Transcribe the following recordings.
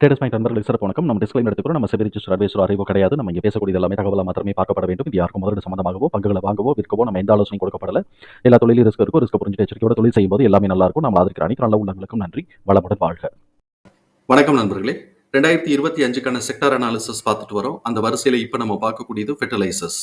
Traders point நண்பர்களுக்கு சிறப்பு வணக்கம். நம்ம டிஸ்கிளைம் எடுத்துக்கிறோம் நம்ம செபி ரிஜிஸ்டர் அட்வைசர் அறிவோ கிடையாது. நம்ம இங்கே பேசக்கூடிய எல்லாமே தகவலாக மாத்திரமே பார்க்கப்பட வேண்டும். இது யாருக்கும் முதலீடு சம்பந்தமாகவோ பங்குகளை வாங்கவோ விற்கவோ நம்ம எந்த ஆலோசனை கொடுக்கப்படல. எல்லா தொழிலும் ரிஸ்க் இருக்கும் ரிஸ்க் புரிஞ்சு எச்சரிக்கையோட தொழில் செய்யும்போது எல்லாமே நல்லா இருக்கும். நம்ம ஆதரிக்கிற அனைத்து நல்ல உள்ளங்களுக்கும் நன்றி. வளமுடன் வாழ்க. வணக்கம் நண்பர்களே. ரெண்டாயிரத்தி இருபத்தி அஞ்சுக்கான செக்டார் அனாலிசிஸ் பார்த்துட்டு வரோம். அந்த வரிசையில் இப்போ நம்ம பார்க்கக்கூடியது ஃபெர்டிலைசர்ஸ்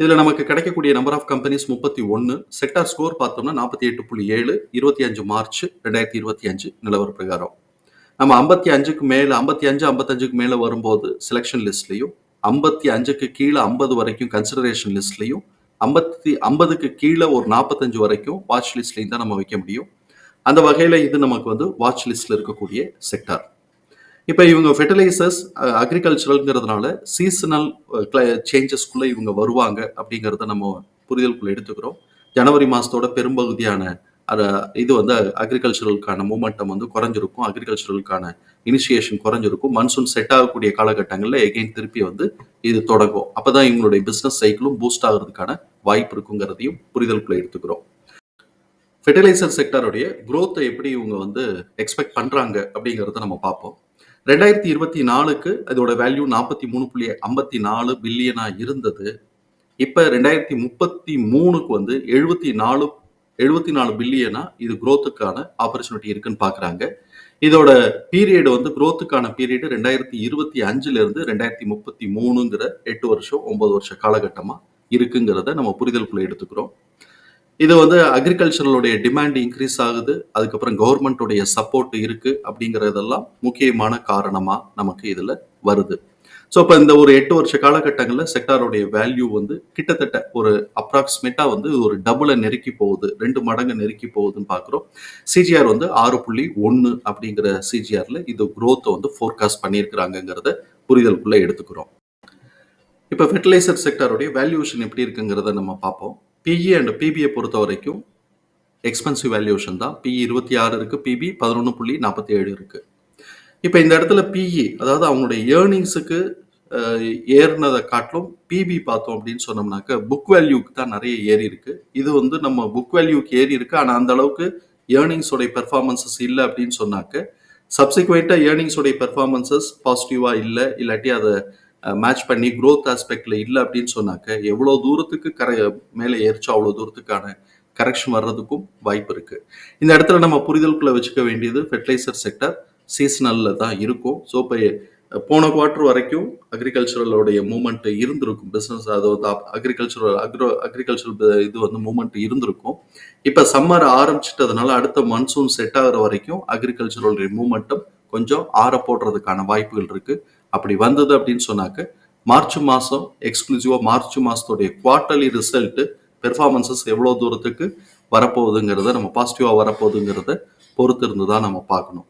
இதில் நமக்கு கிடைக்கக்கூடிய நம்பர் ஆஃப் கம்பெனிஸ் முப்பத்தி ஒன்று செக்டார் ஸ்கோர் பார்த்தோம்னா நாற்பத்தி எட்டு புள்ளி ஏழு இருபத்தி அஞ்சு மார்ச் ரெண்டாயிரத்தி இருபத்தி அஞ்சு நிலவர பிரகாரம் நம்ம ஐம்பத்தி அஞ்சுக்கு மேலே ஐம்பத்தி அஞ்சு ஐம்பத்தஞ்சுக்கு மேலே வரும்போது செலெக்ஷன் லிஸ்ட்லையும் ஐம்பத்தி அஞ்சுக்கு கீழே ஐம்பது வரைக்கும் கன்சிடரேஷன் லிஸ்ட்லையும் ஐம்பத்தி ஐம்பதுக்கு கீழே ஒரு நாற்பத்தஞ்சு வரைக்கும் வாட்ச் லிஸ்ட்லையும் தான் நம்ம வைக்க முடியும். அந்த வகையில் இது நமக்கு வந்து வாட்ச் லிஸ்ட்டில் இருக்கக்கூடிய செக்டார் இப்போ இவங்க ஃபெர்டிலைசர்ஸ் அக்ரிகல்ச்சரல்ங்கிறதுனால சீசனல் சேஞ்சஸ்க்குள்ளே இவங்க வருவாங்க அப்படிங்கிறத நம்ம புரிதலுக்குள்ளே எடுத்துக்கிறோம். ஜனவரி மாதத்தோட பெரும்பகுதியான அது இது வந்து அக்ரிகல்ச்சரலுக்கான மூமெண்டம் வந்து குறைஞ்சிருக்கும். அக்ரிகல்ச்சரலுக்கான இனிஷியேஷன் குறைஞ்சிருக்கும். மன்சூன் செட் ஆகக்கூடிய காலகட்டங்களில் எகெயின் திருப்பி வந்து இது தொடங்கும். அப்போ தான் இவங்களுடைய பிஸ்னஸ் சைக்கிளும் பூஸ்ட் ஆகிறதுக்கான வாய்ப்பு இருக்குங்கிறதையும் புரிதலுக்குள்ள எடுத்துக்கிறோம். ஃபெர்டிலைசர் செக்டருடைய குரோத்தை எப்படி இவங்க வந்து எக்ஸ்பெக்ட் பண்ணுறாங்க அப்படிங்கிறத நம்ம பார்ப்போம். ரெண்டாயிரத்தி இருபத்தி நாலுக்கு அதோட வேல்யூ நாற்பத்தி மூணு புள்ளி ஐம்பத்தி நாலு பில்லியனாக இருந்தது. இப்போ ரெண்டாயிரத்தி முப்பத்தி மூணுக்கு வந்து எழுபத்தி நாலு எழுபத்தி நாலு பில்லியனா இது குரோத்துக்கான ஆப்பர்ச்சுனிட்டி இருக்குன்னு பார்க்குறாங்க இதோட பீரியடு வந்து குரோத்துக்கான பீரியடு ரெண்டாயிரத்தி இருபத்தி அஞ்சுல இருந்து ரெண்டாயிரத்தி முப்பத்தி மூணுங்கிற எட்டு வருஷம் ஒன்பது வருஷ காலகட்டமா இருக்குங்கிறத நம்ம புரிதலுக்குள்ள எடுத்துக்கிறோம். இது வந்து அக்ரிகல்ச்சரலுடைய டிமாண்ட் இன்க்ரீஸ் ஆகுது அதுக்கப்புறம் கவர்மெண்ட்டுடைய சப்போர்ட் இருக்கு அப்படிங்கிறதெல்லாம் முக்கியமான காரணமா நமக்கு இதுல வருது. ஸோ இப்போ இந்த ஒரு எட்டு வருஷ காலகட்டங்களில் செக்டாருடைய வேல்யூ வந்து கிட்டத்தட்ட ஒரு அப்ராக்சிமேட்டாக வந்து ஒரு டபுளை நெருக்கி போகுது. ரெண்டு மடங்கு நெருக்கி போகுதுன்னு பார்க்குறோம் சிஜிஆர் வந்து ஆறு புள்ளி ஒன்று அப்படிங்கிற சிஜிஆரில் இது குரோத்தை வந்து ஃபோர்காஸ்ட் பண்ணியிருக்கிறாங்கங்கிறத புரிதலுக்குள்ளே எடுத்துக்கிறோம். இப்போ ஃபெர்டிலைசர் செக்டாருடைய வேல்யூஷன் எப்படி இருக்குங்கிறத நம்ம பார்ப்போம். பிஇ அண்ட் பிபியை பொறுத்த வரைக்கும் எக்ஸ்பென்சிவ் வேல்யூஷன் தான். பிஇ இருபத்தி ஆறு இருக்குது பிபி பதினொன்று புள்ளி நாற்பத்தி ஏழு இருக்குது இப்போ இந்த இடத்துல பிஇ அதாவது அவங்களுடைய ஏர்னிங்ஸுக்கு ஏறினதை காட்டிலும் பிபி பார்த்தோம் அப்படின்னு சொன்னோம்னாக்க புக் வேல்யூக்கு தான் நிறைய ஏறி இருக்கு. இது வந்து நம்ம புக் வேல்யூக்கு ஏறி இருக்கு. ஆனால் அந்த அளவுக்கு ஏர்னிங்ஸோடைய பெர்ஃபார்மன்சஸ் இல்லை அப்படின்னு சொன்னாக்க சப்சிக்வெண்ட்டாக ஏர்னிங்ஸோடைய பெர்ஃபார்மன்சஸ் பாசிட்டிவாக இல்லை. இல்லாட்டி அதை மேட்ச் பண்ணி க்ரோத் ஆஸ்பெக்டில் இல்லை அப்படின்னு சொன்னாக்க எவ்வளோ தூரத்துக்கு கரை மேலே ஏறிச்சோ அவ்வளோ தூரத்துக்கான கரெக்ஷன் வர்றதுக்கும் வாய்ப்பு இருக்குது இந்த இடத்துல நம்ம புரிதலுக்குள்ளே வச்சுக்க வேண்டியது ஃபெர்டிலைசர் செக்டர் சீசனலில் தான் இருக்கும். ஸோ இப்போ போன குவார்டர் வரைக்கும் அக்ரிகல்ச்சரலோடைய மூமெண்ட் இருந்திருக்கும். பிஸ்னஸ் அது வந்து அக்ரிகல்ச்சரல் அக்ரோ அக்ரிகல்ச்சரல் இது வந்து மூமெண்ட் இருந்திருக்கும். இப்போ சம்மர் ஆரம்பிச்சிட்டதுனால அடுத்த மன்சூன் செட் ஆகுற வரைக்கும் அக்ரிகல்ச்சரலுடைய மூமெண்ட்டும் கொஞ்சம் ஆற போடுறதுக்கான வாய்ப்புகள் இருக்கு. அப்படி வந்தது அப்படின்னு சொன்னாக்க மார்ச் மாதம் எக்ஸ்க்ளூசிவாக மார்ச் மாதத்துடைய குவார்ட்டர்லி ரிசல்ட்டு பெர்ஃபார்மன்சஸ் எவ்வளோ தூரத்துக்கு வரப்போகுதுங்கிறத நம்ம பாசிட்டிவாக வரப்போகுதுங்கிறத பொறுத்து இருந்து தான் நம்ம பார்க்கணும்.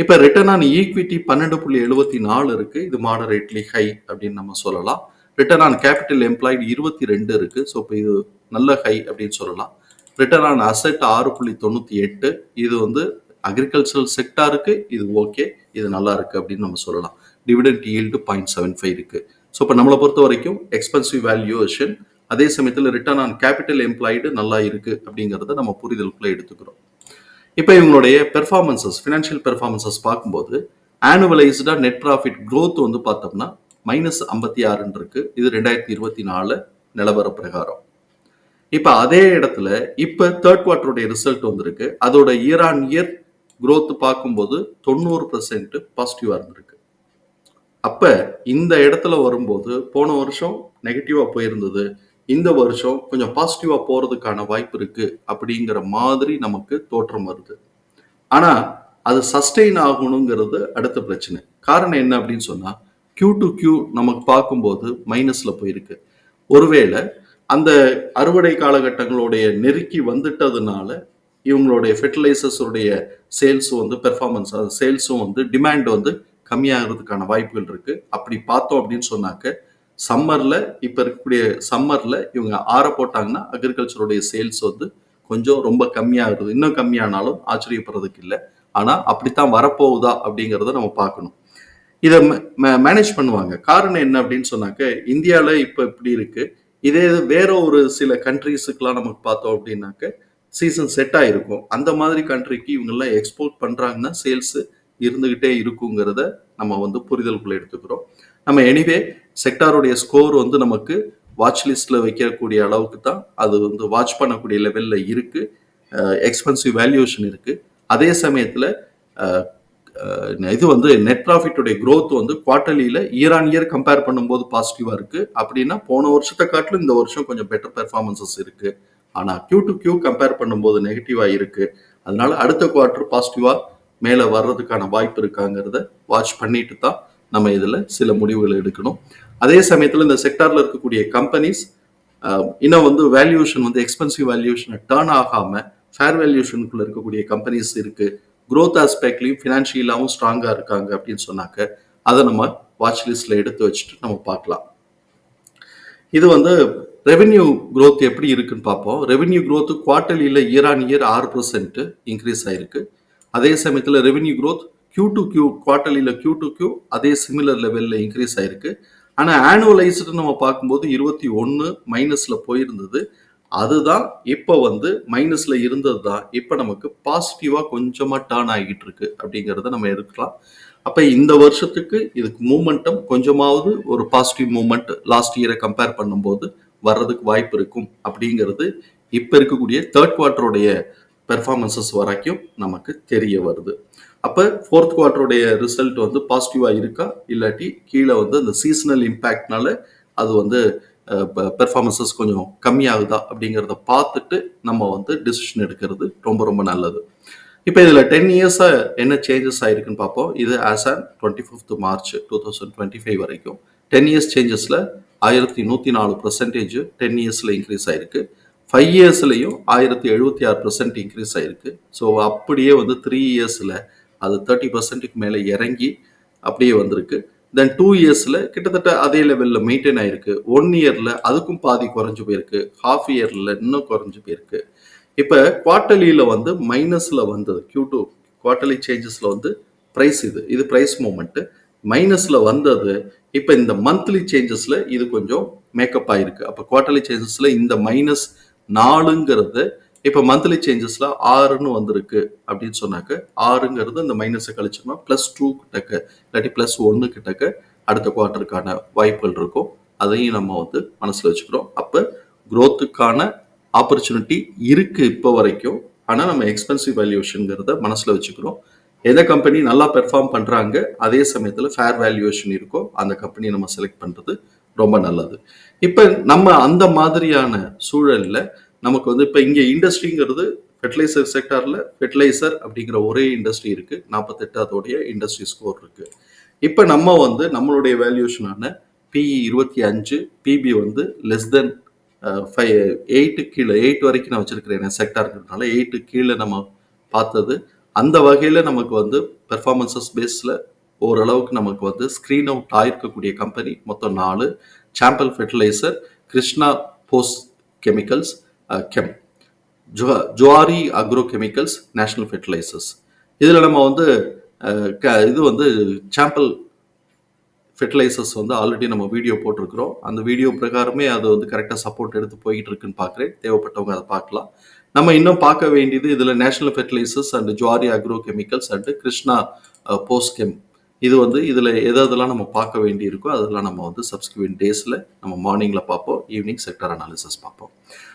இப்போ ரிட்டர்ன் ஆன் ஈக்விட்டி பன்னெண்டு புள்ளி எழுபத்தி நாலு இருக்கு. இது மாடரேட்லி ஹை அப்படின்னு நம்ம சொல்லலாம். ரிட்டர்ன் ஆன் கேபிட்டல் எம்ப்ளாய்டு இருபத்தி ரெண்டு இருக்கு. ஸோ இப்போ இது நல்ல ஹை அப்படின்னு சொல்லலாம். ரிட்டர்ன் ஆன் அசெட் ஆறு புள்ளி தொண்ணூற்றி எட்டு. இது வந்து அக்ரிகல்ச்சரல் செக்டாருக்கு இது ஓகே இது நல்லா இருக்கு அப்படின்னு நம்ம சொல்லலாம். Dividend yield point seven five இருக்கு. ஸோ இப்போ நம்மளை பொறுத்த வரைக்கும் எக்ஸ்பென்சிவ் வேல்யூவேஷன் அதே சமயத்தில் ரிட்டர்ன் ஆன் கேபிட்டல் எம்ப்ளாய்டு நல்லா இருக்கு அப்படிங்கிறத நம்ம புரிதலுக்குள்ள எடுத்துக்கிறோம். இப்போ இவங்களுடைய பெர்ஃபார்மன்சஸ் ஃபினான்ஷியல் பெர்ஃபார்மன்சஸ் பார்க்கும்போது ஆனுவலைஸ்டாக நெட் ப்ராஃபிட் க்ரோத் வந்து பார்த்தோம்னா மைனஸ் ஐம்பத்தி ஆறுன்னு இருக்கு. இது ரெண்டாயிரத்தி இருபத்தி நாலு நிலவர பிரகாரம். இப்போ அதே இடத்துல இப்போ தேர்ட் குவார்டருடைய ரிசல்ட் வந்திருக்கு. அதோட இயர் ஆன் இயர் க்ரோத் பார்க்கும்போது தொண்ணூறு பர்சன்ட் பாசிட்டிவாக இருந்திருக்கு. அப்போ இந்த இடத்துல வரும்போது போன வருஷம் நெகட்டிவாக போயிருந்தது. இந்த வருஷம் கொஞ்சம் பாசிட்டிவாக போகிறதுக்கான வாய்ப்பு இருக்குது அப்படிங்கிற மாதிரி நமக்கு தோற்றம் வருது. ஆனால் அது சஸ்டெயின் ஆகணுங்கிறது அடுத்த பிரச்சனை. காரணம் என்ன அப்படின்னு சொன்னால் கியூ டு கியூ நமக்கு பார்க்கும்போது மைனஸில் போயிருக்கு. ஒருவேளை அந்த அறுவடை காலகட்டங்களுடைய நெருக்கி வந்துட்டதுனால இவங்களுடைய ஃபெர்டிலைசர்ஸுடைய சேல்ஸும் வந்து பெர்ஃபார்மன்ஸ் சேல்ஸும் வந்து டிமாண்ட் வந்து கம்மியாகிறதுக்கான வாய்ப்புகள் இருக்குது அப்படி பார்த்தோம் அப்படின்னு சொன்னாக்க சம்மரில் இப்போ இருக்கக்கூடிய சம்மரில் இவங்க ஆற போட்டாங்கன்னா அக்ரிகல்ச்சருடைய சேல்ஸ் வந்து கொஞ்சம் ரொம்ப கம்மியாகிறது இன்னும் கம்மியானாலும் ஆச்சரியப்படுறதுக்கு இல்லை. ஆனால் அப்படித்தான் வரப்போகுதா அப்படிங்கிறத நம்ம பார்க்கணும். இதை மேனேஜ் பண்ணுவாங்க. காரணம் என்ன அப்படின்னு சொன்னாக்க இந்தியாவில் இப்போ இப்படி இருக்கு. இதே இது வேற ஒரு சில கண்ட்ரீஸுக்கெலாம் நமக்கு பார்த்தோம் அப்படின்னாக்க சீசன் செட் ஆகிருக்கும் அந்த மாதிரி கண்ட்ரிக்கு இவங்கெல்லாம் எக்ஸ்போர்ட் பண்ணுறாங்கன்னா சேல்ஸ் இருந்துக்கிட்டே இருக்குங்கிறத நம்ம வந்து புரிதலுக்குள்ளே எடுத்துக்கிறோம். நம்ம எனிவே செக்டாருடைய ஸ்கோர் வந்து நமக்கு வாட்ச் லிஸ்ட்ல வைக்கக்கூடிய அளவுக்கு தான் அது வந்து வாட்ச் பண்ணக்கூடிய லெவல்ல இருக்கு. எக்ஸ்பென்சிவ் வேல்யூஷன் இருக்கு. அதே சமயத்துல இது வந்து நெட் ப்ராஃபிட்டுடைய க்ரோத் வந்து குவார்டர்லியில் இயர் ஆன் இயர் கம்பேர் பண்ணும்போது பாசிட்டிவாக இருக்குது அப்படின்னா போன வருஷத்தை காட்டிலும் இந்த வருஷம் கொஞ்சம் பெட்டர் பெர்ஃபார்மன்சஸ் இருக்குது ஆனால் கியூ டு கியூ கம்பேர் பண்ணும்போது நெகட்டிவாக இருக்குது அதனால அடுத்த குவார்ட்டர் பாசிட்டிவாக மேலே வர்றதுக்கான வாய்ப்பு இருக்காங்கிறத வாட்ச் பண்ணிட்டு தான் நம்ம இதில் சில முடிவுகள் எடுக்கணும். அதே சமயத்தில் இந்த செக்டாரில் இருக்கக்கூடிய கம்பெனிஸ் இன்னும் வந்து வேல்யூஷன் வந்து எக்ஸ்பென்சிவ் வேல்யூஷனை டேர்ன் ஆகாமல் ஃபேர் வேல்யூஷனுக்குள்ள இருக்கக்கூடிய கம்பெனிஸ் இருக்கு. குரோத் ஆஸ்பெக்ட்லையும் ஃபினான்ஷியலாகவும் ஸ்ட்ராங்காக இருக்காங்க அப்படின்னு சொன்னாக்க அதை நம்ம வாட்ச் லிஸ்ட்ல எடுத்து வச்சுட்டு நம்ம பார்க்கலாம். இது வந்து ரெவென்யூ க்ரோத் எப்படி இருக்குன்னு பார்ப்போம். ரெவென்யூ growth குவார்டர்லியில் இயர் ஆன் இயர் ஆறு பர்சன்ட் இன்க்ரீஸ் ஆயிருக்கு. அதே சமயத்தில் revenue growth Q to Q குவார்டர்லியில் Q to Q அதே சிமிலர் லெவலில் இன்க்ரீஸ் ஆயிருக்கு. ஆனால் ஆனுவலைஸ்டு நம்ம பார்க்கும்போது இருபத்தி ஒன்று மைனஸில் போயிருந்தது. அதுதான் இப்போ வந்து மைனஸில் இருந்தது தான் இப்போ நமக்கு பாசிட்டிவாக கொஞ்சமாக டேர்ன் ஆகிட்டு இருக்கு அப்படிங்கிறத நம்ம எடுக்கலாம். அப்போ இந்த வருஷத்துக்கு இதுக்கு மூமெண்டம் கொஞ்சமாவது ஒரு பாசிட்டிவ் மூமெண்ட் லாஸ்ட் இயரை கம்பேர் பண்ணும்போது வர்றதுக்கு வாய்ப்பு இருக்கும் அப்படிங்கிறது இப்போ இருக்கக்கூடிய தேர்ட் குவார்ட்டருடைய பெர்ஃபார்மன்சஸ் வரைக்கும் நமக்கு தெரிய வருது. அப்போ ஃபோர்த் குவார்டருடைய ரிசல்ட் வந்து பாசிட்டிவாக இருக்கா? இல்லாட்டி கீழே வந்து அந்த சீசனல் இம்பேக்ட்னால அது வந்து பெர்ஃபார்மன்சஸ் கொஞ்சம் கம்மியாகுதா அப்படிங்கிறத பார்த்துட்டு நம்ம வந்து டிசிஷன் எடுக்கிறது ரொம்ப ரொம்ப நல்லது. இப்போ இதில் டென் இயர்ஸாக என்ன சேஞ்சஸ் ஆயிருக்குன்னு பார்ப்போம். இது as on twenty fifth March two thousand twenty five வரைக்கும் டென் இயர்ஸ் சேஞ்சஸில் ஆயிரத்தி நூற்றி நாலு பர்சன்டேஜ் டென் இயர்ஸில் இன்க்ரீஸ் ஆயிருக்கு. ஃபைவ் இயர்ஸ்லையும் ஆயிரத்தி எழுபத்தி ஆறு பர்சன்ட் இன்க்ரீஸ் ஆயிருக்கு. ஸோ அப்படியே வந்து த்ரீ இயர்ஸில் அது தேர்ட்டி பர்சன்ட்டுக்கு மேலே இறங்கி அப்படியே வந்திருக்கு. தென் டூ இயர்ஸில் கிட்டத்தட்ட அதே லெவலில் மெயின்டைன் ஆகிருக்கு ஒன் இயரில் அதுக்கும் பாதி குறைஞ்சி போயிருக்கு. ஹாஃப் இயரில் இன்னும் குறைஞ்சி போயிருக்கு. இப்போ குவார்ட்டர்லியில் வந்து மைனஸில் வந்தது. கியூ டூ குவார்ட்டர்லி சேஞ்சஸில் வந்து ப்ரைஸ் இது. இது ப்ரைஸ் மூமெண்ட்டு மைனஸில் வந்தது. இப்போ இந்த மந்த்லி சேஞ்சஸில் இது கொஞ்சம் மேக்கப் ஆகிருக்கு அப்போ குவார்ட்டர்லி சேஞ்சஸில் இந்த மைனஸ் நாலுங்கிறது இப்போ மந்த்லி சேஞ்சஸில் ஆறுன்னு வந்திருக்கு அப்படின்னு சொன்னாக்க ஆறுங்கிறது இந்த மைனஸை கழிச்சோம்னா ப்ளஸ் டூ கிட்டக்க இல்லாட்டி ப்ளஸ் ஒன்று கிட்டக்க அடுத்த குவார்ட்டருக்கான வாய்ப்புகள் இருக்கும். அதையும் நம்ம வந்து மனசில் வச்சுக்கிறோம். அப்போ க்ரோத்துக்கான ஆப்பர்ச்சுனிட்டி இருக்கு இப்போ வரைக்கும். ஆனால் நம்ம எக்ஸ்பென்சிவ் வேல்யூஷனுங்கிறத மனசில் வச்சுக்கிறோம். எந்த கம்பெனி நல்லா பெர்ஃபார்ம் பண்ணுறாங்க அதே சமயத்தில் ஃபேர் வேல்யூவேஷன் இருக்கோ அந்த கம்பெனியை நம்ம செலக்ட் பண்ணுறது ரொம்ப நல்லது. இப்போ நம்ம அந்த மாதிரியான சூழலில் நமக்கு வந்து இப்போ இங்கே இண்டஸ்ட்ரிங்கிறது ஃபெர்டிலைசர் செக்டாரில் ஃபெர்டிலைசர் அப்படிங்கிற ஒரே இண்டஸ்ட்ரி இருக்குது நாற்பத்தெட்டாவதோடைய இண்டஸ்ட்ரி ஸ்கோர் இருக்குது இப்போ நம்ம வந்து நம்மளுடைய வேல்யூஷனான பிஇ இருபத்தி அஞ்சு பிபி வந்து லெஸ் தென் ஃபைவ் எயிட்டு கீழே எயிட் வரைக்கும் நான் வச்சுருக்கிறேன் செக்டார்ன்றதுனால எயிட்டு கீழே நம்ம பார்த்தது. அந்த வகையில் நமக்கு வந்து பெர்ஃபார்மன்சஸ் பேஸில் ஓரளவுக்கு நமக்கு வந்து ஸ்க்ரீன் அவுட் ஆயிருக்கக்கூடிய கம்பெனி மொத்தம் நாலு. Chambal Fertiliser Krishna Post Chemicals Chem Zuari Agro Chemicals National Fertilisers இதில் நம்ம வந்து க- இது வந்து சாம்பிள் ஃபெர்டிலைசர்ஸ் வந்து ஆல்ரெடி நம்ம வீடியோ போட்டிருக்கிறோம். அந்த வீடியோ பிரகாரமே அது வந்து கரெக்டாக சப்போர்ட் எடுத்து போயிட்டு இருக்குன்னு பார்க்குறேன் தேவைப்பட்டவங்க அதை பார்க்கலாம். நம்ம இன்னும் பார்க்க வேண்டியது இதில் National Fertilisers and Zuari Agro Chemicals and Krishna Post Chem இது வந்து இதில் எதெல்லாம் நம்ம பார்க்க வேண்டி இருக்கோ அதெல்லாம் நம்ம வந்து சப்ஸ்கிரிப்ட் டேஸில் நம்ம மார்னிங்கில் பார்ப்போம் ஈவினிங் செக்டர் அனாலிசிஸ் பார்ப்போம்.